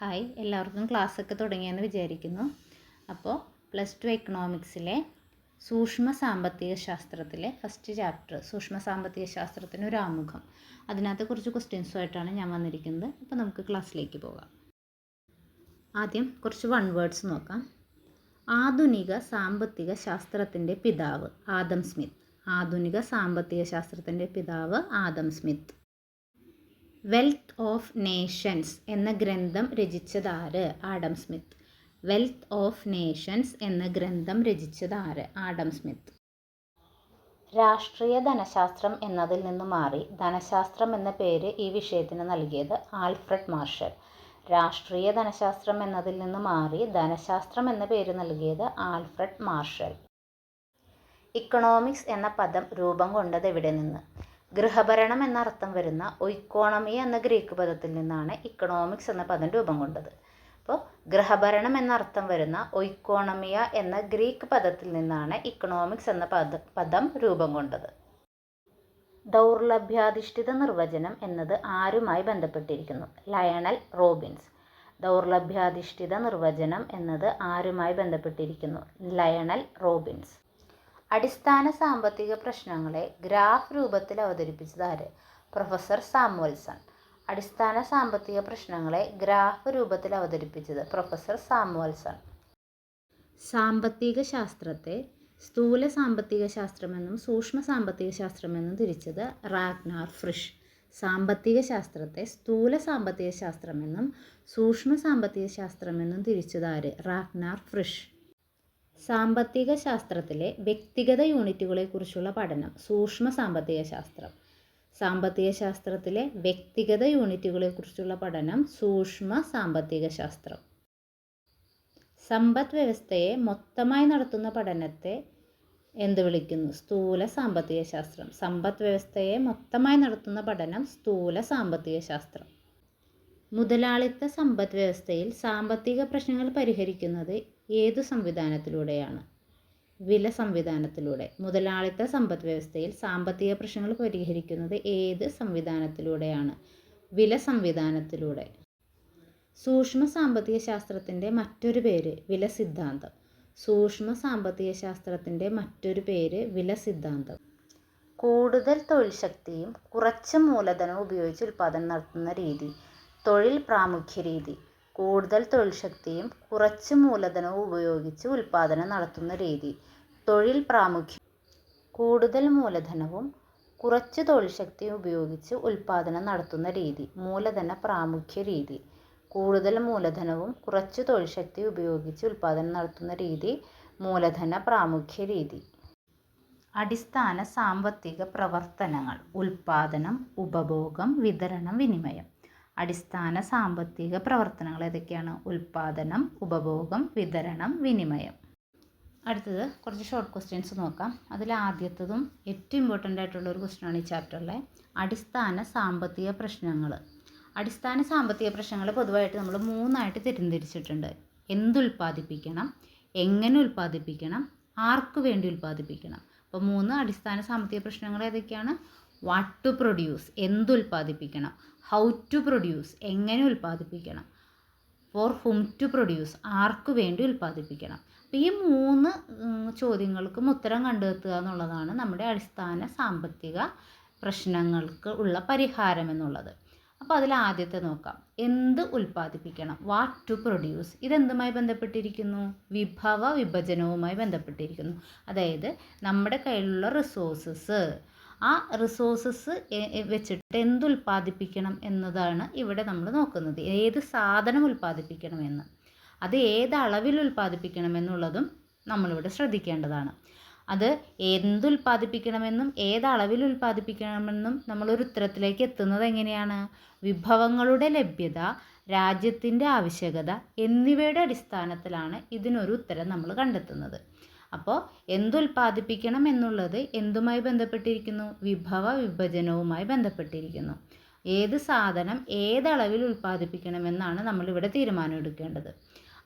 Hi എല്ലാവർക്കും ക്ലാസ്സൊക്കെ തുടങ്ങിയെന്ന് വിചാരിക്കുന്നു. അപ്പോൾ പ്ലസ് ടു എക്കണോമിക്സിലെ സൂക്ഷ്മ സാമ്പത്തിക ശാസ്ത്രത്തിലെ ഫസ്റ്റ് ചാപ്റ്റർ സൂക്ഷ്മ സാമ്പത്തിക ശാസ്ത്രത്തിന് ഒരു ആമുഖം. അതിനകത്ത് കുറച്ച് ക്വസ്റ്റ്യൻസുമായിട്ടാണ് ഞാൻ വന്നിരിക്കുന്നത്. അപ്പോൾ നമുക്ക് ക്ലാസ്സിലേക്ക് പോകാം. ആദ്യം കുറച്ച് വൺ വേർഡ്സ് നോക്കാം. ആധുനിക സാമ്പത്തിക ശാസ്ത്രത്തിന്റെ പിതാവ് ആദം സ്മിത്ത്. ആധുനിക സാമ്പത്തിക ശാസ്ത്രത്തിന്റെ പിതാവ് Adam Smith. Wealth of Nations എന്ന ഗ്രന്ഥം രചിച്ചതാര്? Adam Smith. Wealth of Nations എന്ന ഗ്രന്ഥം രചിച്ചതാര്? Adam Smith. രാഷ്ട്രീയ ധനശാസ്ത്രം എന്നതിൽ നിന്ന് മാറി ധനശാസ്ത്രം എന്ന പേര് ഈ വിഷയത്തിന് നൽകിയത് ആൽഫ്രഡ് മാർഷൽ. രാഷ്ട്രീയ ധനശാസ്ത്രം എന്നതിൽ നിന്ന് മാറി ധനശാസ്ത്രം എന്ന പേര് നൽകിയത് ആൽഫ്രഡ് മാർഷൽ. ഇക്കണോമിക്സ് എന്ന പദം രൂപം കൊണ്ടത് എവിടെ നിന്ന്? ഗൃഹഭരണം എന്നർത്ഥം വരുന്ന ഒയ്ക്കോണമി എന്ന ഗ്രീക്ക് പദത്തിൽ നിന്നാണ് ഇക്കണോമിക്സ് എന്ന പദം രൂപം കൊണ്ടത്. അപ്പോൾ ഗൃഹഭരണം എന്നർത്ഥം വരുന്ന ഒയ്ക്കോണമിയ എന്ന ഗ്രീക്ക് പദത്തിൽ നിന്നാണ് ഇക്കണോമിക്സ് എന്ന പദ പദം രൂപം കൊണ്ടത്. ദൗർലഭ്യാധിഷ്ഠിത നിർവചനം എന്നത് ആരുമായി ബന്ധപ്പെട്ടിരിക്കുന്നു? Lionel Robbins. ദൗർലഭ്യാധിഷ്ഠിത നിർവചനം എന്നത് ആരുമായി ബന്ധപ്പെട്ടിരിക്കുന്നു? Lionel Robbins. അടിസ്ഥാന സാമ്പത്തിക പ്രശ്നങ്ങളെ ഗ്രാഫ് രൂപത്തിൽ അവതരിപ്പിച്ചത് ആര്? Professor Samuelson. അടിസ്ഥാന സാമ്പത്തിക പ്രശ്നങ്ങളെ ഗ്രാഫ് രൂപത്തിൽ അവതരിപ്പിച്ചത് പ്രൊഫസർ സാമുവൽസൺ. സാമ്പത്തിക ശാസ്ത്രത്തെ സ്ഥൂല സാമ്പത്തിക ശാസ്ത്രമെന്നും സൂക്ഷ്മ സാമ്പത്തിക ശാസ്ത്രമെന്നും തിരിച്ചത് റാഗ്നാർ ഫ്രിഷ്. സാമ്പത്തിക ശാസ്ത്രത്തെ സ്ഥൂല സാമ്പത്തിക ശാസ്ത്രമെന്നും സൂക്ഷ്മ സാമ്പത്തിക ശാസ്ത്രമെന്നും തിരിച്ചതാര് റാഗ്നാർ ഫ്രിഷ്. സാമ്പത്തിക ശാസ്ത്രത്തിലെ വ്യക്തിഗത യൂണിറ്റുകളെക്കുറിച്ചുള്ള പഠനം. സൂക്ഷ്മ സാമ്പത്തിക ശാസ്ത്രം സാമ്പത്തിക ശാസ്ത്രത്തിലെ വ്യക്തിഗത യൂണിറ്റുകളെക്കുറിച്ചുള്ള പഠനം സൂക്ഷ്മ സാമ്പത്തിക ശാസ്ത്രം സമ്പദ് വ്യവസ്ഥയെ മൊത്തമായി നടത്തുന്ന പഠനത്തെ എന്ത് വിളിക്കുന്നു? സ്ഥൂല സാമ്പത്തിക ശാസ്ത്രം സമ്പദ് വ്യവസ്ഥയെ മൊത്തമായി നടത്തുന്ന പഠനം സ്ഥൂല സാമ്പത്തിക ശാസ്ത്രം മുതലാളിത്ത സമ്പദ് വ്യവസ്ഥയിൽ സാമ്പത്തിക പ്രശ്നങ്ങൾ പരിഹരിക്കുന്നത് ഏതു സംവിധാനത്തിലൂടെയാണ്? വില സംവിധാനത്തിലൂടെ. മുതലാളിത്ത സമ്പദ് വ്യവസ്ഥയിൽ സാമ്പത്തിക പ്രശ്നങ്ങൾ പരിഹരിക്കുന്നത് ഏത് സംവിധാനത്തിലൂടെയാണ്? വില സംവിധാനത്തിലൂടെ. സൂക്ഷ്മ സാമ്പത്തിക ശാസ്ത്രത്തിന്റെ മറ്റൊരു പേര് വില സിദ്ധാന്തം. സൂക്ഷ്മ സാമ്പത്തിക ശാസ്ത്രത്തിന്റെ മറ്റൊരു പേര് വില സിദ്ധാന്തം. കൂടുതൽ തൊഴിൽ ശക്തിയും കുറച്ച് മൂലധനവും ഉപയോഗിച്ച് ഉൽപ്പാദനം നടത്തുന്ന രീതി. തൊഴിൽ പ്രാമുഖ്യ രീതി. കൂടുതൽ തൊഴിൽ ശക്തിയും കുറച്ച് മൂലധനവും ഉപയോഗിച്ച് ഉൽപ്പാദനം നടത്തുന്ന രീതി. തൊഴിൽ പ്രാമുഖ്യം. കൂടുതൽ മൂലധനവും കുറച്ച് തൊഴിൽ ശക്തിയും ഉപയോഗിച്ച് ഉൽപ്പാദനം നടത്തുന്ന രീതി. മൂലധന പ്രാമുഖ്യ രീതി. കൂടുതൽ മൂലധനവും കുറച്ച് തൊഴിൽ ശക്തി ഉപയോഗിച്ച് ഉൽപ്പാദനം നടത്തുന്ന രീതി. മൂലധന പ്രാമുഖ്യ രീതി. അടിസ്ഥാന സാമ്പത്തിക പ്രവർത്തനങ്ങൾ. ഉൽപ്പാദനം ഉപഭോഗം വിതരണം വിനിമയം. അടിസ്ഥാന സാമ്പത്തിക പ്രവർത്തനങ്ങൾ ഏതൊക്കെയാണ്? ഉൽപ്പാദനം ഉപഭോഗം വിതരണം വിനിമയം. അടുത്തത് കുറച്ച് ഷോർട്ട് ക്വസ്റ്റ്യൻസ് നോക്കാം. അതിൽ ആദ്യത്തതും ഏറ്റവും ഇമ്പോർട്ടന്റ് ആയിട്ടുള്ള ഒരു ക്വസ്റ്റ്യനാണ് ഈ ചാപ്റ്ററിലെ അടിസ്ഥാന സാമ്പത്തിക പ്രശ്നങ്ങൾ. അടിസ്ഥാന സാമ്പത്തിക പ്രശ്നങ്ങൾ പൊതുവായിട്ട് നമ്മൾ മൂന്നായിട്ട് തിരിച്ചിട്ടുണ്ട് എന്തുൽപ്പാദിപ്പിക്കണം എങ്ങനെ ഉൽപ്പാദിപ്പിക്കണം ആർക്ക് വേണ്ടി ഉൽപ്പാദിപ്പിക്കണം അപ്പോൾ മൂന്ന് അടിസ്ഥാന സാമ്പത്തിക പ്രശ്നങ്ങൾ ഏതൊക്കെയാണ്? വാട്ട് ടു പ്രൊഡ്യൂസ് എന്തുൽപ്പാദിപ്പിക്കണം ഹൗ ടു പ്രൊഡ്യൂസ് എങ്ങനെ ഉൽപ്പാദിപ്പിക്കണം? ഫോർ ഹും ടു പ്രൊഡ്യൂസ് ആർക്ക് വേണ്ടി ഉൽപ്പാദിപ്പിക്കണം? അപ്പോൾ ഈ മൂന്ന് ചോദ്യങ്ങൾക്കും ഉത്തരം കണ്ടെത്തുക എന്നുള്ളതാണ് നമ്മുടെ അടിസ്ഥാന സാമ്പത്തിക പ്രശ്നങ്ങൾക്ക് ഉള്ള പരിഹാരം എന്നുള്ളത്. അപ്പോൾ അതിൽ ആദ്യത്തെ നോക്കാം. എന്ത് ഉൽപ്പാദിപ്പിക്കണം? വാട്ട് ടു പ്രൊഡ്യൂസ് ഇതെന്തുമായി ബന്ധപ്പെട്ടിരിക്കുന്നു? വിഭവ വിഭജനവുമായി ബന്ധപ്പെട്ടിരിക്കുന്നു. അതായത് നമ്മുടെ കയ്യിലുള്ള റിസോഴ്സസ് ആ റിസോഴ്സസ് വെച്ചിട്ട് എന്ത് ഉൽപ്പാദിപ്പിക്കണം എന്നതാണ് ഇവിടെ നമ്മൾ നോക്കുന്നത്. ഏത് സാധനം ഉൽപ്പാദിപ്പിക്കണമെന്ന് അത് ഏത് അളവിൽ ഉൽപ്പാദിപ്പിക്കണം എന്നുള്ളതും നമ്മളിവിടെ ശ്രദ്ധിക്കേണ്ടതാണ്. അത് എന്തുൽപ്പാദിപ്പിക്കണമെന്നും ഏത് അളവിൽ ഉൽപ്പാദിപ്പിക്കണമെന്നും നമ്മളൊരു ഉത്തരത്തിലേക്ക് എത്തുന്നത് എങ്ങനെയാണ്? വിഭവങ്ങളുടെ ലഭ്യത രാജ്യത്തിന്റെ ആവശ്യകത എന്നിവയുടെ അടിസ്ഥാനത്തിലാണ് ഇതിനൊരു ഉത്തരം നമ്മൾ കണ്ടെത്തുന്നത്. അപ്പോൾ എന്തുൽപാദിപ്പിക്കണം എന്നുള്ളത് എന്തുമായി ബന്ധപ്പെട്ടിരിക്കുന്നു? വിഭവ വിഭജനവുമായി ബന്ധപ്പെട്ടിരിക്കുന്നു. ഏത് സാധനം ഏതളവിൽ ഉൽപ്പാദിപ്പിക്കണമെന്നാണ് നമ്മളിവിടെ തീരുമാനമെടുക്കേണ്ടത്.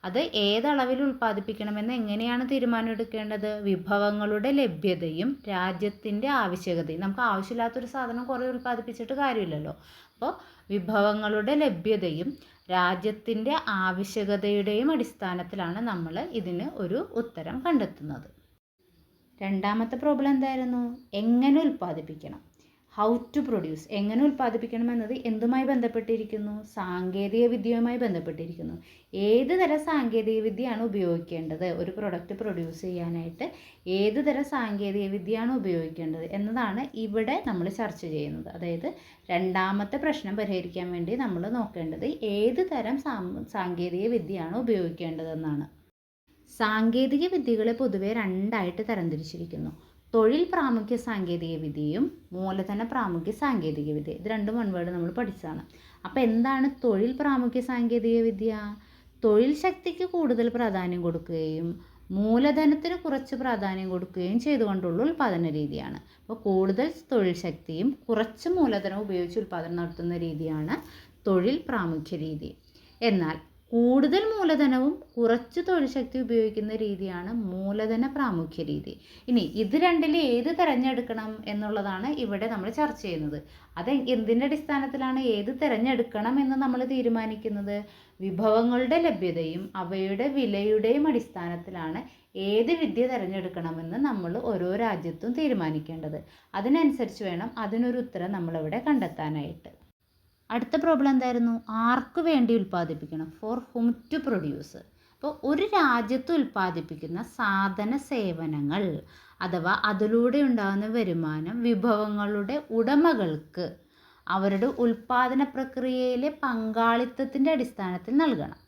അത് ഏതളവിൽ ഉൽപ്പാദിപ്പിക്കണമെന്ന് എങ്ങനെയാണ് തീരുമാനമെടുക്കേണ്ടത്? വിഭവങ്ങളുടെ ലഭ്യതയും രാജ്യത്തിന്റെ ആവശ്യകതയും. നമുക്ക് ആവശ്യമില്ലാത്തൊരു സാധനം കുറേ ഉൽപ്പാദിപ്പിച്ചിട്ട് കാര്യമില്ലല്ലോ. അപ്പോൾ വിഭവങ്ങളുടെ ലഭ്യതയും രാജ്യത്തിന്റെ ആവശ്യകതയുടെയും അടിസ്ഥാനത്തിലാണ് നമ്മൾ ഇതിന് ഒരു ഉത്തരം കണ്ടെത്തുന്നത്. രണ്ടാമത്തെ പ്രോബ്ലം എന്തായിരുന്നു? എങ്ങനെ ഉൽപ്പാദിപ്പിക്കണം? ഹൗ ടു പ്രൊഡ്യൂസ് എങ്ങനെ ഉൽപ്പാദിപ്പിക്കണം എന്നത് എന്തുമായി ബന്ധപ്പെട്ടിരിക്കുന്നു? സാങ്കേതിക വിദ്യയുമായി ബന്ധപ്പെട്ടിരിക്കുന്നു. ഏത് തരം സാങ്കേതിക വിദ്യയാണ് ഉപയോഗിക്കേണ്ടത്? ഒരു പ്രൊഡക്റ്റ് പ്രൊഡ്യൂസ് ചെയ്യാനായിട്ട് ഏത് തരം സാങ്കേതിക വിദ്യയാണ് ഉപയോഗിക്കേണ്ടത് എന്നതാണ് ഇവിടെ നമ്മൾ ചർച്ച ചെയ്യുന്നത്. അതായത് രണ്ടാമത്തെ പ്രശ്നം പരിഹരിക്കാൻ വേണ്ടി നമ്മൾ നോക്കേണ്ടത് ഏത് തരം സാങ്കേതിക വിദ്യയാണ് ഉപയോഗിക്കേണ്ടതെന്നാണ്. സാങ്കേതിക വിദ്യകളെ പൊതുവെ രണ്ടായിട്ട് തരംതിരിച്ചിരിക്കുന്നു. തൊഴിൽ പ്രാമുഖ്യ സാങ്കേതിക വിദ്യയും മൂലധന പ്രാമുഖ്യ സാങ്കേതിക വിദ്യ. ഇത് രണ്ടും വൺ വേർഡ് നമ്മൾ പഠിച്ചതാണ്. അപ്പോൾ എന്താണ് തൊഴിൽ പ്രാമുഖ്യ സാങ്കേതിക വിദ്യ? തൊഴിൽ ശക്തിക്ക് കൂടുതൽ പ്രാധാന്യം കൊടുക്കുകയും മൂലധനത്തിന് കുറച്ച് പ്രാധാന്യം കൊടുക്കുകയും ചെയ്തുകൊണ്ടുള്ള ഉൽപ്പാദന രീതിയാണ്. അപ്പോൾ കൂടുതൽ തൊഴിൽ ശക്തിയും കുറച്ച് മൂലധനം ഉപയോഗിച്ച് ഉൽപ്പാദനം നടത്തുന്ന രീതിയാണ് തൊഴിൽ പ്രാമുഖ്യ രീതി. എന്നാൽ കൂടുതൽ മൂലധനവും കുറച്ച് തൊഴിൽ ശക്തി ഉപയോഗിക്കുന്ന രീതിയാണ് മൂലധന പ്രാമുഖ്യ രീതി. ഇനി ഇത് രണ്ടിൽ ഏത് തിരഞ്ഞെടുക്കണം എന്നുള്ളതാണ് ഇവിടെ നമ്മൾ ചർച്ച ചെയ്യുന്നത്. അത് എന്തിന്റെ അടിസ്ഥാനത്തിലാണ് ഏത് തിരഞ്ഞെടുക്കണം എന്ന് നമ്മൾ തീരുമാനിക്കുന്നത്? വിഭവങ്ങളുടെ ലഭ്യതയും അവയുടെ വിലയുടെയും അടിസ്ഥാനത്തിലാണ് ഏത് വിദ്യ തിരഞ്ഞെടുക്കണമെന്ന് നമ്മൾ ഓരോ രാജ്യത്തും തീരുമാനിക്കേണ്ടത്. അതിനനുസരിച്ച് വേണം അതിനൊരു ഉത്തരം നമ്മളിവിടെ കണ്ടെത്താനായിട്ട്. അടുത്ത പ്രോബ്ലം എന്തായിരുന്നു? ആർക്ക് വേണ്ടി ഉൽപ്പാദിപ്പിക്കണം? ഫോർ ഹും ടു പ്രൊഡ്യൂസ് അപ്പോൾ ഒരു രാജ്യത്ത് ഉൽപ്പാദിപ്പിക്കുന്ന സാധന സേവനങ്ങൾ അഥവാ അതിലൂടെ ഉണ്ടാകുന്ന വരുമാനം വിഭവങ്ങളുടെ ഉടമകൾക്ക് അവരുടെ ഉൽപ്പാദന പ്രക്രിയയിലെ പങ്കാളിത്തത്തിന്റെ അടിസ്ഥാനത്തിൽ നൽകണം.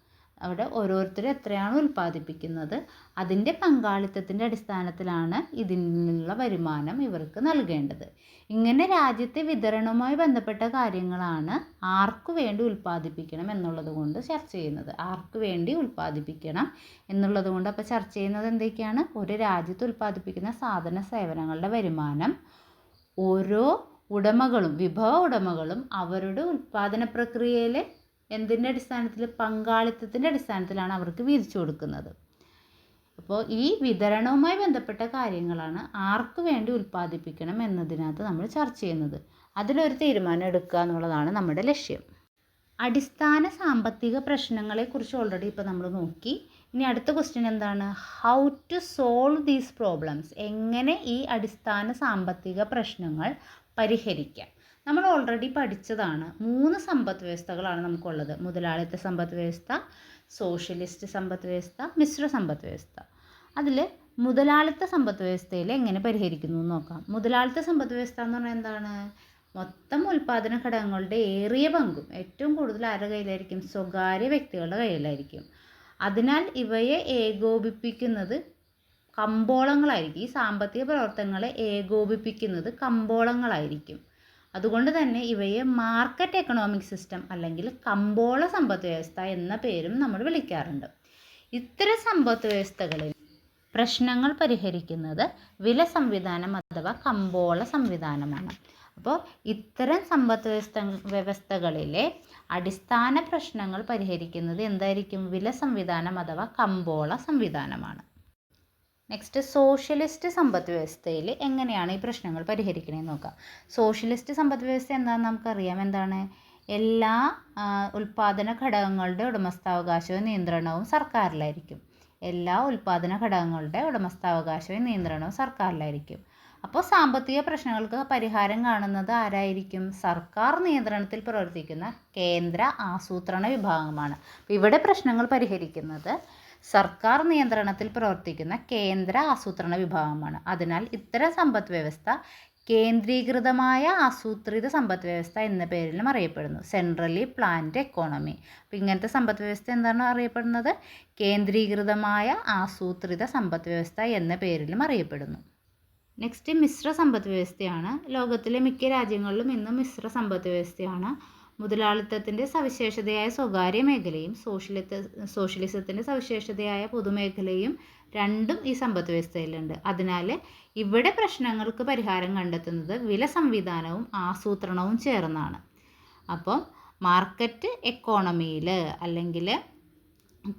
അവിടെ ഓരോരുത്തരും എത്രയാണ് ഉൽപ്പാദിപ്പിക്കുന്നത് അതിന്റെ പങ്കാളിത്തത്തിന്റെ അടിസ്ഥാനത്തിലാണ് ഇതിൽ നിന്നുള്ള വരുമാനം ഇവർക്ക് നൽകേണ്ടത്. ഇങ്ങനെ രാജ്യത്തെ വിതരണവുമായി ബന്ധപ്പെട്ട കാര്യങ്ങളാണ് ആർക്കു വേണ്ടി ഉൽപ്പാദിപ്പിക്കണം എന്നുള്ളത് കൊണ്ട് ചർച്ച ചെയ്യുന്നത്. ആർക്കു വേണ്ടി ഉൽപ്പാദിപ്പിക്കണം എന്നുള്ളത് കൊണ്ട് അപ്പോൾ ചർച്ച ചെയ്യുന്നത് എന്തൊക്കെയാണ്? ഒരു രാജ്യത്ത് ഉൽപ്പാദിപ്പിക്കുന്ന സാധന സേവനങ്ങളുടെ വരുമാനം ഓരോ ഉടമകളും വിഭവ ഉടമകളും അവരുടെ ഉൽപ്പാദന പ്രക്രിയയിലെ എന്തിന്റെ അടിസ്ഥാനത്തിൽ? പങ്കാളിത്തത്തിന്റെ അടിസ്ഥാനത്തിലാണ് അവർക്ക് വീതിച്ചു കൊടുക്കുന്നത്. അപ്പോൾ ഈ വിതരണവുമായി ബന്ധപ്പെട്ട കാര്യങ്ങളാണ് ആർക്ക് വേണ്ടി ഉൽപ്പാദിപ്പിക്കണം എന്നതിനകത്ത് നമ്മൾ ചർച്ച ചെയ്യുന്നത്. അതിലൊരു തീരുമാനം എടുക്കുക എന്നുള്ളതാണ് നമ്മുടെ ലക്ഷ്യം. അടിസ്ഥാന സാമ്പത്തിക പ്രശ്നങ്ങളെക്കുറിച്ച് ഓൾറെഡി ഇപ്പോൾ നമ്മൾ നോക്കി. ഇനി അടുത്ത ക്വസ്റ്റ്യൻ എന്താണ്? How to solve these problems എങ്ങനെ ഈ അടിസ്ഥാന സാമ്പത്തിക പ്രശ്നങ്ങൾ പരിഹരിക്കാം? നമ്മൾ ഓൾറെഡി പഠിച്ചതാണ്. മൂന്ന് സമ്പദ് വ്യവസ്ഥകളാണ് നമുക്കുള്ളത്. മുതലാളിത്ത സമ്പദ് വ്യവസ്ഥ സോഷ്യലിസ്റ്റ് സമ്പദ് വ്യവസ്ഥ മിശ്ര സമ്പദ് വ്യവസ്ഥ. അതിൽ മുതലാളിത്ത സമ്പദ് വ്യവസ്ഥയിൽ എങ്ങനെ പരിഹരിക്കുന്നു എന്ന് നോക്കാം. മുതലാളിത്ത സമ്പദ് വ്യവസ്ഥ എന്ന് പറഞ്ഞാൽ എന്താണ്? മൊത്തം ഉൽപ്പാദന ഘടകങ്ങളുടെ ഏറിയ പങ്കും ഏറ്റവും കൂടുതൽ ആരുടെ കയ്യിലായിരിക്കും? സ്വകാര്യ വ്യക്തികളുടെ കയ്യിലായിരിക്കും. അതിനാൽ ഇവയെ ഏകോപിപ്പിക്കുന്നത് കമ്പോളങ്ങളായിരിക്കും. ഈ സാമ്പത്തിക പ്രവർത്തനങ്ങളെ ഏകോപിപ്പിക്കുന്നത് കമ്പോളങ്ങളായിരിക്കും. അതുകൊണ്ട് തന്നെ ഇവയെ മാർക്കറ്റ് എക്കണോമിക് സിസ്റ്റം അല്ലെങ്കിൽ കമ്പോള സമ്പദ് വ്യവസ്ഥ എന്ന പേരും നമ്മൾ വിളിക്കാറുണ്ട്. ഇത്തരം സമ്പദ് വ്യവസ്ഥകളിൽ പ്രശ്നങ്ങൾ പരിഹരിക്കുന്നത് വില സംവിധാനം അഥവാ കമ്പോള സംവിധാനമാണ്. അപ്പോൾ ഇത്തരം സമ്പദ് വ്യവസ്ഥ വ്യവസ്ഥകളിലെ അടിസ്ഥാന പ്രശ്നങ്ങൾ പരിഹരിക്കുന്നത് എന്തായിരിക്കും? വില സംവിധാനം അഥവാ കമ്പോള സംവിധാനമാണ്. നെക്സ്റ്റ് സോഷ്യലിസ്റ്റ് സമ്പദ് വ്യവസ്ഥയിൽ എങ്ങനെയാണ് ഈ പ്രശ്നങ്ങൾ പരിഹരിക്കണമെന്ന് നോക്കാം. സോഷ്യലിസ്റ്റ് സമ്പദ് വ്യവസ്ഥ എന്താണെന്ന് നമുക്കറിയാം. എന്താണ്? എല്ലാ ഉൽപ്പാദന ഘടകങ്ങളുടെ ഉടമസ്ഥാവകാശവും നിയന്ത്രണവും സർക്കാരിലായിരിക്കും. എല്ലാ ഉൽപ്പാദന ഘടകങ്ങളുടെ ഉടമസ്ഥാവകാശവും നിയന്ത്രണവും സർക്കാരിലായിരിക്കും. അപ്പോൾ സാമ്പത്തിക പ്രശ്നങ്ങൾക്ക് പരിഹാരം കാണുന്നത് ആരായിരിക്കും? സർക്കാർ നിയന്ത്രണത്തിൽ പ്രവർത്തിക്കുന്ന കേന്ദ്ര ആസൂത്രണ വിഭാഗമാണ്. ഇവിടെ പ്രശ്നങ്ങൾ പരിഹരിക്കുന്നത് സർക്കാർ നിയന്ത്രണത്തിൽ പ്രവർത്തിക്കുന്ന കേന്ദ്ര ആസൂത്രണ വിഭാഗമാണ്. അതിനാൽ ഇത്തരം സമ്പദ് വ്യവസ്ഥ കേന്ദ്രീകൃതമായ ആസൂത്രിത സമ്പദ് വ്യവസ്ഥ എന്ന പേരിലും അറിയപ്പെടുന്നു. സെൻട്രലി പ്ലാൻഡ് എക്കോണമി അപ്പോൾ ഇങ്ങനത്തെ സമ്പദ് വ്യവസ്ഥ എന്താണ് അറിയപ്പെടുന്നത്? കേന്ദ്രീകൃതമായ ആസൂത്രിത സമ്പദ് വ്യവസ്ഥ എന്ന പേരിലും അറിയപ്പെടുന്നു. നെക്സ്റ്റ് മിശ്ര സമ്പദ് വ്യവസ്ഥയാണ്. ലോകത്തിലെ മിക്ക രാജ്യങ്ങളിലും ഇന്ന് മിശ്ര സമ്പദ് വ്യവസ്ഥയാണ്. മുതലാളിത്തത്തിന്റെ സവിശേഷതയായ സ്വകാര്യ മേഖലയും സോഷ്യലിത്ത സോഷ്യലിസത്തിന്റെ സവിശേഷതയായ പൊതുമേഖലയും രണ്ടും ഈ സമ്പദ് വ്യവസ്ഥയിലുണ്ട് അതിനാൽ ഇവിടെ പ്രശ്നങ്ങൾക്ക് പരിഹാരം കണ്ടെത്തുന്നത് വില സംവിധാനവും ആസൂത്രണവും ചേർന്നാണ്. അപ്പം മാർക്കറ്റ് എക്കോണമിയിൽ അല്ലെങ്കിൽ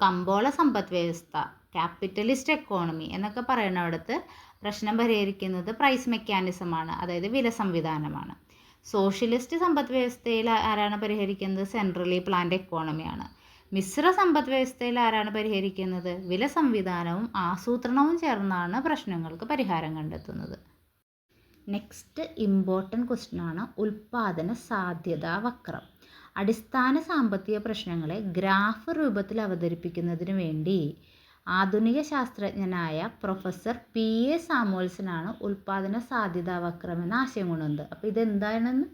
കമ്പോള സമ്പദ് വ്യവസ്ഥ ക്യാപിറ്റലിസ്റ്റ് എക്കോണമി എന്നൊക്കെ പറയുന്നിടത്ത് പ്രശ്നം പരിഹരിക്കുന്നത് പ്രൈസ് മെക്കാനിസമാണ് അതായത് വില സംവിധാനമാണ്. സോഷ്യലിസ്റ്റ് സമ്പദ് വ്യവസ്ഥയിൽ ആരാണ് പരിഹരിക്കുന്നത്? സെൻട്രലി പ്ലാൻഡ് എക്കോണമിയാണ് മിശ്ര സമ്പദ് വ്യവസ്ഥയിൽ ആരാണ് പരിഹരിക്കുന്നത്? വില സംവിധാനവും ആസൂത്രണവും ചേർന്നാണ് പ്രശ്നങ്ങൾക്ക് പരിഹാരം കണ്ടെത്തുന്നത്. നെക്സ്റ്റ് ഇമ്പോർട്ടന്റ് ക്വസ്റ്റ്യൻ ആണ് ഉൽപാദന സാധ്യതാ വക്രം. അടിസ്ഥാന സാമ്പത്തിക പ്രശ്നങ്ങളെ ഗ്രാഫ് രൂപത്തിൽ അവതരിപ്പിക്കുന്നതിന് വേണ്ടി ആധുനിക ശാസ്ത്രജ്ഞനായ പ്രൊഫസർ പി എ സാമുവൽസനാണ് ഉൽപാദന സാധ്യതാ വക്രം എന്ന ആശയം കൊണ്ടുവന്നത്. അപ്പോൾ ഇതെന്താണെന്ന്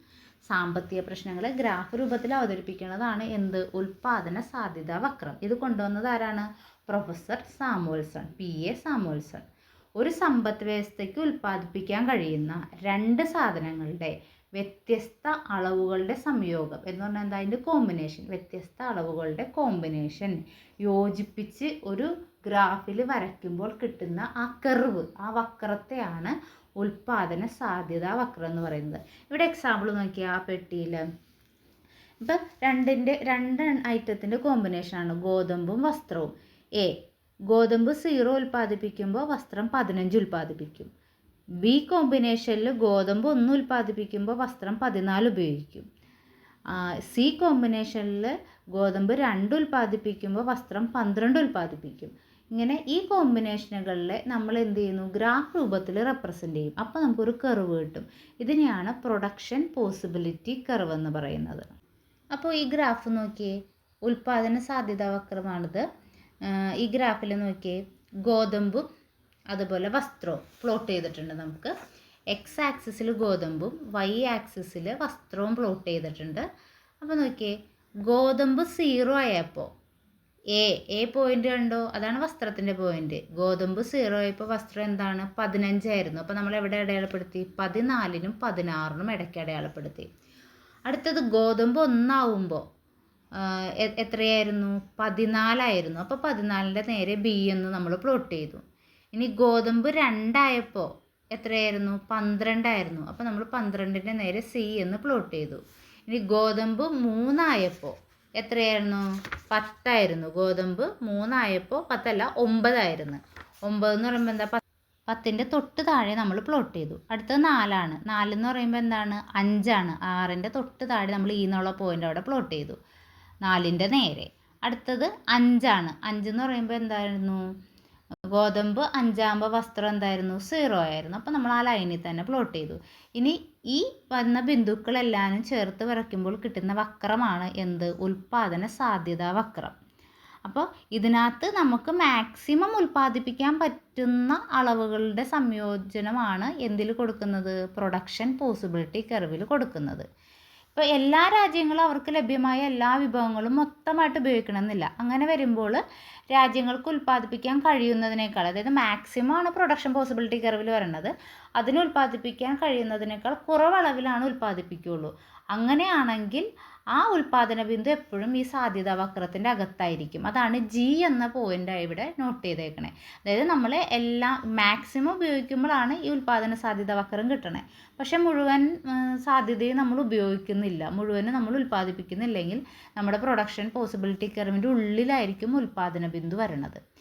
സാമ്പത്തിക പ്രശ്നങ്ങളെ ഗ്രാഫ് രൂപത്തിൽ അവതരിപ്പിക്കുന്നതാണ് എന്ത്? ഉൽപാദന സാധ്യതാ വക്രം. ഇത് കൊണ്ടുവന്നത് ആരാണ്? Professor Samuelson P A Samuelson. ഒരു സമ്പദ് വ്യവസ്ഥയ്ക്ക് ഉൽപ്പാദിപ്പിക്കാൻ കഴിയുന്ന രണ്ട് സാധനങ്ങളുടെ വ്യത്യസ്ത അളവുകളുടെ സംയോഗം എന്ന് പറഞ്ഞാൽ എന്താ? അതിന്റെ കോമ്പിനേഷൻ വ്യത്യസ്ത അളവുകളുടെ കോമ്പിനേഷൻ യോജിപ്പിച്ച് ഒരു ഗ്രാഫിൽ വരയ്ക്കുമ്പോൾ കിട്ടുന്ന ആ കർവ് ആ വക്രത്തെയാണ് ഉൽപാദന സാധ്യത വക്രം എന്ന് പറയുന്നത്. ഇവിടെ എക്സാമ്പിൾ നോക്കിയാൽ ആ പെട്ടിയിൽ ഇപ്പം രണ്ടിന്റെ രണ്ട് ഐറ്റത്തിന്റെ കോമ്പിനേഷനാണ് ഗോതമ്പും വസ്ത്രവും. എ ഗോതമ്പ് സീറോ ഉൽപ്പാദിപ്പിക്കുമ്പോൾ വസ്ത്രം പതിനഞ്ച് ഉൽപ്പാദിപ്പിക്കും. ബി കോമ്പിനേഷനിൽ ഗോതമ്പ് ഒന്ന് ഉൽപ്പാദിപ്പിക്കുമ്പോൾ വസ്ത്രം പതിനാല് ഉപയോഗിക്കും. സി കോമ്പിനേഷനിൽ ഗോതമ്പ് രണ്ട് ഉൽപ്പാദിപ്പിക്കുമ്പോൾ വസ്ത്രം പന്ത്രണ്ട് ഉൽപ്പാദിപ്പിക്കും. ഇങ്ങനെ ഈ കോമ്പിനേഷനുകളിൽ നമ്മൾ എന്ത് ചെയ്യുന്നു? ഗ്രാഫ് രൂപത്തിൽ റെപ്രസെന്റ് ചെയ്യും. അപ്പോൾ നമുക്കൊരു കർവ് കിട്ടും. ഇതിനെയാണ് പ്രൊഡക്ഷൻ പോസിബിലിറ്റി കർവ് എന്ന് പറയുന്നത്. അപ്പോൾ ഈ ഗ്രാഫ് നോക്കിയേ. ഉൽപാദന സാധ്യതാ വക്രമാണിത്. ഈ ഗ്രാഫിൽ നോക്കിയേ. ഗോതമ്പും അതുപോലെ വസ്ത്രവും പ്ലോട്ട് ചെയ്തിട്ടുണ്ട് നമുക്ക്. എക്സ് ആക്സിസിൽ ഗോതമ്പും വൈ ആക്സിസിൽ വസ്ത്രവും പ്ലോട്ട് ചെയ്തിട്ടുണ്ട്. അപ്പോൾ നോക്കിയേ. ഗോതമ്പ് സീറോ ആയപ്പോൾ എ എ പോയിന്റ് കണ്ടോ? അതാണ് വസ്ത്രത്തിന്റെ പോയിന്റ് ഗോതമ്പ് സീറോ ആയപ്പോൾ വസ്ത്രം എന്താണ്? പതിനഞ്ചായിരുന്നു അപ്പോൾ നമ്മൾ എവിടെ അടയാളപ്പെടുത്തി? പതിനാലിനും പതിനാറിനും ഇടയ്ക്ക് അടയാളപ്പെടുത്തി. അടുത്തത് ഗോതമ്പ് ഒന്നാവുമ്പോൾ എത്രയായിരുന്നു? പതിനാലായിരുന്നു. അപ്പോൾ പതിനാലിന്റെ നേരെ ബി എന്ന് നമ്മൾ പ്ലോട്ട് ചെയ്തു. ഇനി ഗോതമ്പ് രണ്ടായപ്പോൾ എത്രയായിരുന്നു? പന്ത്രണ്ടായിരുന്നു. അപ്പോൾ നമ്മൾ പന്ത്രണ്ടിന്റെ നേരെ സി എന്ന് പ്ലോട്ട് ചെയ്തു. ഇനി ഗോതമ്പ് മൂന്നായപ്പോൾ എത്രയായിരുന്നു? പത്തായിരുന്നു. ഗോതമ്പ് മൂന്നായപ്പോൾ പത്തല്ല ഒമ്പതായിരുന്നു. ഒമ്പത് എന്ന് പറയുമ്പോൾ എന്താ? പത്തിന്റെ തൊട്ട് താഴെ നമ്മൾ പ്ലോട്ട് ചെയ്തു. അടുത്തത് നാലാണ്. നാലെന്ന് പറയുമ്പോൾ എന്താണ്? അഞ്ചാണ്. ആറിന്റെ തൊട്ട് താഴെ നമ്മൾ ഈ എന്നുള്ള പോയിന്റ് അവിടെ പ്ലോട്ട് ചെയ്തു. നാലിന്റെ നേരെ. അടുത്തത് അഞ്ചാണ്. അഞ്ചെന്ന് പറയുമ്പോൾ എന്തായിരുന്നു? ഗോതമ്പ് അഞ്ചാകുമ്പോൾ വസ്ത്രം എന്തായിരുന്നു? സീറോ ആയിരുന്നു. അപ്പോൾ നമ്മൾ ആ ലൈനിൽ തന്നെ പ്ലോട്ട് ചെയ്തു. ഇനി ഈ വന്ന ബിന്ദുക്കളെല്ലാനും ചേർത്ത് വരയ്ക്കുമ്പോൾ കിട്ടുന്ന വക്രമാണ് എന്ത്? ഉൽപാദന സാധ്യത വക്രം. അപ്പോൾ ഇതിനകത്ത് നമുക്ക് മാക്സിമം ഉൽപ്പാദിപ്പിക്കാൻ പറ്റുന്ന അളവുകളുടെ സംയോജനമാണ് എന്തിൽ കൊടുക്കുന്നത്? പ്രൊഡക്ഷൻ പോസിബിലിറ്റി കർവിൽ കൊടുക്കുന്നത്. ഇപ്പോൾ എല്ലാ രാജ്യങ്ങളും അവർക്ക് ലഭ്യമായ എല്ലാ വിഭവങ്ങളും മൊത്തമായിട്ട് ഉപയോഗിക്കണമെന്നില്ല. അങ്ങനെ വരുമ്പോൾ രാജ്യങ്ങൾക്ക് ഉൽപ്പാദിപ്പിക്കാൻ കഴിയുന്നതിനേക്കാൾ അതായത് മാക്സിമം ആണ് പ്രൊഡക്ഷൻ പോസിബിലിറ്റി കർവിൽ വരുന്നത് അതിന് ഉൽപ്പാദിപ്പിക്കാൻ കഴിയുന്നതിനേക്കാൾ കുറവളവിലാണ് ഉൽപ്പാദിപ്പിക്കുകയുള്ളൂ. അങ്ങനെയാണെങ്കിൽ ആ ഉൽപാദന ബിന്ദു എപ്പോഴും ഈ സാധ്യതാ വക്രത്തിന്റെ അകത്തായിരിക്കും. അതാണ് ജി എന്ന പോയിന്റ് ഇവിടെ നോട്ട് ചെയ്തേക്കണേ. അതായത് നമ്മൾ എല്ലാം മാക്സിമം ഉപയോഗിക്കുമ്പോഴാണ് ഈ ഉൽപാദന സാധ്യത വക്രം കിട്ടണേ. പക്ഷെ മുഴുവൻ സാധ്യതയും നമ്മൾ ഉപയോഗിക്കുന്നില്ല. മുഴുവനും നമ്മൾ ഉൽപ്പാദിപ്പിക്കുന്നില്ലെങ്കിൽ നമ്മുടെ പ്രൊഡക്ഷൻ പോസിബിലിറ്റി കർവിന്റെ ഉള്ളിലായിരിക്കും ഉൽപാദന ബിന്ദു വരണത്.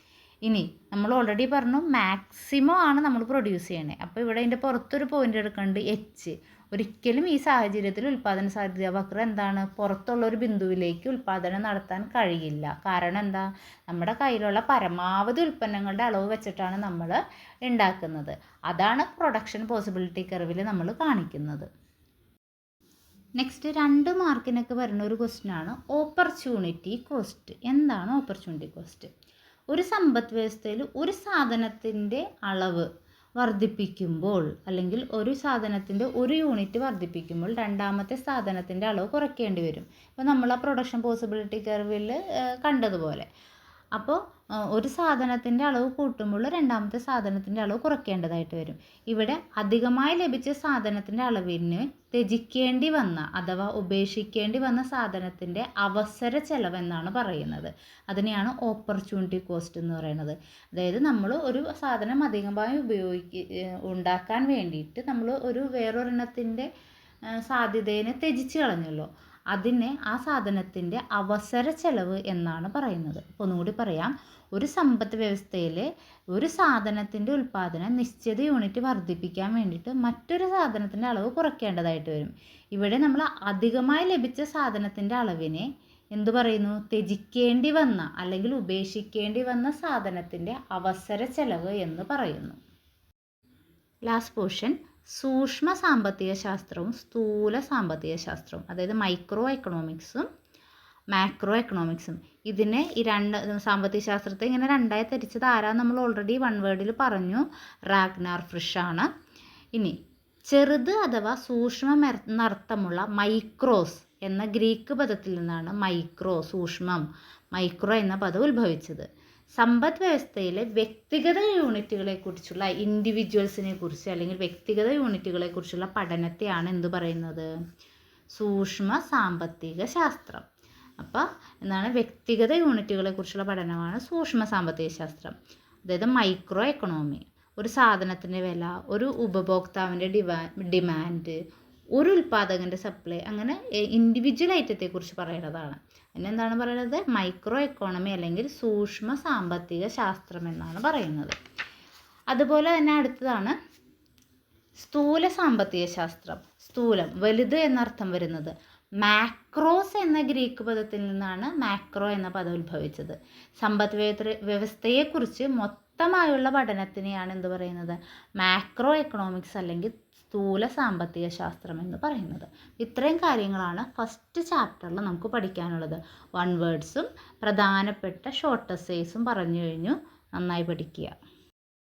ഇനി നമ്മൾ ഓൾറെഡി പറഞ്ഞു മാക്സിമം ആണ് നമ്മൾ പ്രൊഡ്യൂസ് ചെയ്യണേ. അപ്പോൾ ഇവിടെ അതിന്റെ പുറത്തൊരു പോയിന്റ് എടുക്കേണ്ടത് എച്ച് ഒരിക്കലും ഈ സാഹചര്യത്തിൽ ഉൽപ്പാദന സാധ്യത വക്ര എന്താണ്? പുറത്തുള്ള ഒരു ബിന്ദുവിലേക്ക് ഉൽപ്പാദനം നടത്താൻ കഴിയില്ല. കാരണം എന്താ? നമ്മുടെ കയ്യിലുള്ള പരമാവധി ഉൽപ്പന്നങ്ങളുടെ അളവ് വെച്ചിട്ടാണ് നമ്മൾ ഉണ്ടാക്കുന്നത്. അതാണ് പ്രൊഡക്ഷൻ പോസിബിലിറ്റി കർവിൽ നമ്മൾ കാണിക്കുന്നത്. നെക്സ്റ്റ് രണ്ട് മാർക്കിനൊക്കെ വരുന്ന ഒരു ക്വസ്റ്റിനാണ് ഓപ്പർച്യൂണിറ്റി കോസ്റ്റ് എന്താണ് ഓപ്പർച്യൂണിറ്റി കോസ്റ്റ് ഒരു സമ്പദ് വ്യവസ്ഥയിൽ ഒരു സാധനത്തിന്റെ അളവ് വർദ്ധിപ്പിക്കുമ്പോൾ അല്ലെങ്കിൽ ഒരു സാധനത്തിന്റെ ഒരു യൂണിറ്റ് വർദ്ധിപ്പിക്കുമ്പോൾ രണ്ടാമത്തെ സാധനത്തിന്റെ അളവ് കുറയ്ക്കേണ്ടി വരും. ഇപ്പോൾ നമ്മൾ ആ പ്രൊഡക്ഷൻ പോസിബിലിറ്റി കർവിൽ കണ്ടതുപോലെ. അപ്പോൾ ഒരു സാധനത്തിന്റെ അളവ് കൂട്ടുമ്പോൾ രണ്ടാമത്തെ സാധനത്തിന്റെ അളവ് കുറയ്ക്കേണ്ടതായിട്ട് വരും. ഇവിടെ അധികമായി ലഭിച്ച സാധനത്തിന്റെ അളവിന് ത്യജിക്കേണ്ടി വന്ന അഥവാ ഉപേക്ഷിക്കേണ്ടി വന്ന സാധനത്തിന്റെ അവസര ചെലവ് എന്നാണ് പറയുന്നത്. അതിനെയാണ് ഓപ്പർച്യൂണിറ്റി കോസ്റ്റ് എന്ന് പറയുന്നത്. അതായത് നമ്മൾ ഒരു സാധനം അധികമായി ഉപയോഗിക്ക ഉണ്ടാക്കാൻ വേണ്ടിയിട്ട് നമ്മൾ ഒരു വേറൊരെണ്ണത്തിന്റെ സാധ്യതയെ ത്യജിച്ച് കളഞ്ഞല്ലോ. അതിനെ ആ സാധനത്തിന്റെ അവസര ചെലവ് എന്നാണ് പറയുന്നത്. അപ്പോൾ ഒന്നുകൂടി പറയാം. ഒരു സമ്പത്ത് വ്യവസ്ഥയിൽ ഒരു സാധനത്തിന്റെ ഉൽപ്പാദനം നിശ്ചിത യൂണിറ്റ് വർദ്ധിപ്പിക്കാൻ വേണ്ടിയിട്ട് മറ്റൊരു സാധനത്തിന്റെ അളവ് കുറയ്ക്കേണ്ടതായിട്ട് വരും. ഇവിടെ നമ്മൾ അധികമായി ലഭിച്ച സാധനത്തിന്റെ അളവിനെ എന്തു പറയുന്നു? ത്യജിക്കേണ്ടി വന്ന അല്ലെങ്കിൽ ഉപേക്ഷിക്കേണ്ടി വന്ന സാധനത്തിന്റെ അവസര ചെലവ് എന്ന് പറയുന്നു. ലാസ്റ്റ് പോർഷൻ സൂക്ഷ്മ സാമ്പത്തിക ശാസ്ത്രവും സ്ഥൂല സാമ്പത്തിക ശാസ്ത്രവും അതായത് മൈക്രോ എക്കണോമിക്സും മാക്രോ എക്കണോമിക്സും ഇതിനെ ഈ രണ്ട് സാമ്പത്തിക ശാസ്ത്രത്തെ ഇങ്ങനെ രണ്ടായി തിരിച്ചത് ആരാ നമ്മൾ ഓൾറെഡി വൺ വേർഡിൽ പറഞ്ഞു. റാഗ്നാർ ഫ്രിഷ് ആണ്. ഇനി ചെറുത് അഥവാ സൂക്ഷ്മം എന്നർത്ഥമുള്ള മൈക്രോസ് എന്ന ഗ്രീക്ക് പദത്തിൽ നിന്നാണ് മൈക്രോ സൂക്ഷ്മം മൈക്രോ എന്ന പദം ഉത്ഭവിച്ചത്. സമ്പദ് വ്യവസ്ഥയിലെ വ്യക്തിഗത യൂണിറ്റുകളെ കുറിച്ചുള്ള ഇൻഡിവിജ്വൽസിനെ കുറിച്ച് അല്ലെങ്കിൽ വ്യക്തിഗത യൂണിറ്റുകളെ കുറിച്ചുള്ള പഠനത്തെയാണ് എന്ത് പറയുന്നത്? സൂക്ഷ്മ സാമ്പത്തിക ശാസ്ത്രം. അപ്പോൾ എന്താണ്? വ്യക്തിഗത യൂണിറ്റുകളെ കുറിച്ചുള്ള പഠനമാണ് സൂക്ഷ്മ സാമ്പത്തിക ശാസ്ത്രം. അതായത് മൈക്രോ എക്കണോമി ഒരു സാധനത്തിന്റെ വില ഒരു ഉപഭോക്താവിന്റെ ഡിമാൻഡ് ഒരു ഉൽപ്പാദകന്റെ സപ്ലൈ അങ്ങനെ ഇൻഡിവിജ്വൽ ഐറ്റത്തെക്കുറിച്ച് പറയുന്നതാണ് അതിനെന്താണ് പറയുന്നത് മൈക്രോ എക്കോണമി അല്ലെങ്കിൽ സൂക്ഷ്മ സാമ്പത്തിക ശാസ്ത്രം എന്നാണ് പറയുന്നത്. അതുപോലെ തന്നെ അടുത്തതാണ് സ്ഥൂല സാമ്പത്തിക ശാസ്ത്രം. സ്ഥൂലം വലുത് എന്നർത്ഥം വരുന്നത്. മാക്രോസ് എന്ന ഗ്രീക്ക് പദത്തിൽ നിന്നാണ് മാക്രോ എന്ന പദം ഉത്ഭവിച്ചത്. സമ്പദ് വ്യവ വ്യവസ്ഥയെക്കുറിച്ച് മൊത്തമായുള്ള പഠനത്തിനെയാണ് എന്ത് പറയുന്നത്? മാക്രോ എക്കണോമിക്സ് അല്ലെങ്കിൽ സ്ഥൂല സാമ്പത്തിക ശാസ്ത്രം എന്ന് പറയുന്നത്. ഇത്രയും കാര്യങ്ങളാണ് ഫസ്റ്റ് ചാപ്റ്ററിൽ നമുക്ക് പഠിക്കാനുള്ളത്. വൺ വേർഡ്സും പ്രധാനപ്പെട്ട ഷോർട്ട് എസ്സേസും പറഞ്ഞു കഴിഞ്ഞു. നന്നായി പഠിക്കുക.